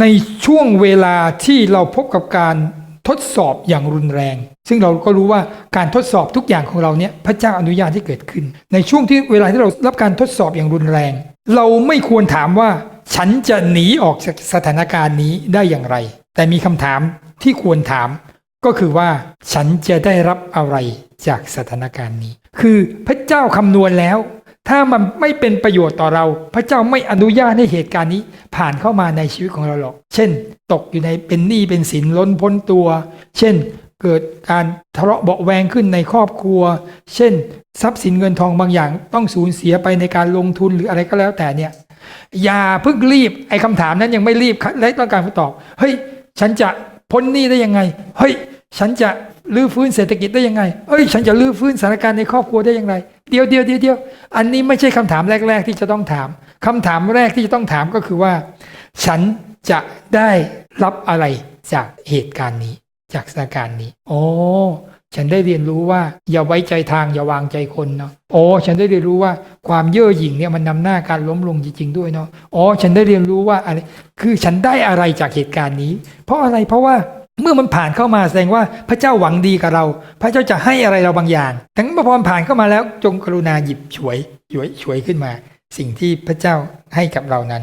ในช่วงเวลาที่เราพบกับการทดสอบอย่างรุนแรง ซึ่งเราก็รู้ว่าการทดสอบทุกอย่างของเราเนี่ยพระเจ้าอนุญาตให้เกิดขึ้น ในช่วงที่เวลาที่เรารับการทดสอบอย่างรุนแรง เราไม่ควรถามว่าฉันจะหนีออกจากสถานการณ์นี้ได้อย่างไร แต่มีคำถามที่ควรถาม ก็คือว่าฉันจะได้รับอะไรจากสถานการณ์นี้ คือพระเจ้าคำนวณแล้ว ถ้ามันไม่เป็นประโยชน์ต่อเรา พระเจ้าไม่อนุญาตให้เหตุการณ์นี้ผ่านเข้ามาในชีวิตของเราหรอก เช่น ตกอยู่ในเป็นหนี้เป็นสินล้นพ้นตัว เช่น เกิดการทะเลาะเบาแวงขึ้นในครอบครัว เช่น ทรัพย์สินเงินทองบางอย่างต้องสูญเสียไปในการลงทุนหรืออะไรก็แล้วแต่เนี่ย อย่าเพิ่งรีบไอ้คำถามนั้นยังไม่รีบและต้องการคำตอบ เฮ้ย ฉันจะพ้นหนี้ได้ยังไง เฮ้ย ฉันจะลื้อฟื้นเศรษฐกิจได้ยังไงเฮ้ย ฉันจะลื้อฟื้นสถานการณ์ในครอบครัวได้ย่างไร เดียวเดียวเดียวเดียวอันนี้ไม่ใช่คำถามแรก ๆ ที่จะต้องถามคำถามแรกที่จะต้องถามก็คือว่า ฉันจะได้รับอะไรจากเหตุการณ์นี้ จากสถานการณ์นี้ โอ้ฉันได้เรียนรู้ว่า อย่าไว้ใจทางอย่าวางใจคนเนาะโอ้ฉันได้เรียนรู้ว่าความเย่อหยิ่งเนี่ยมันนำหน้าการล้มลงจริง ๆ ด้วยเนาะอ๋อฉันได้เรียนรู้ว่าอะไรคือฉันได้อะไรจากเหตุการณ์นี้ เพราะอะไรเพราะว่า เมื่อมันผ่านเข้ามาแสดงว่าพระเจ้าหวังดีกับเรา พระเจ้าจะให้อะไรเราบางอย่างทั้งพอผ่านเข้ามาแล้วจงกรุณาหยิบฉวยฉวยฉวยขึ้นมา สิ่งที่พระเจ้าให้กับเรานั้น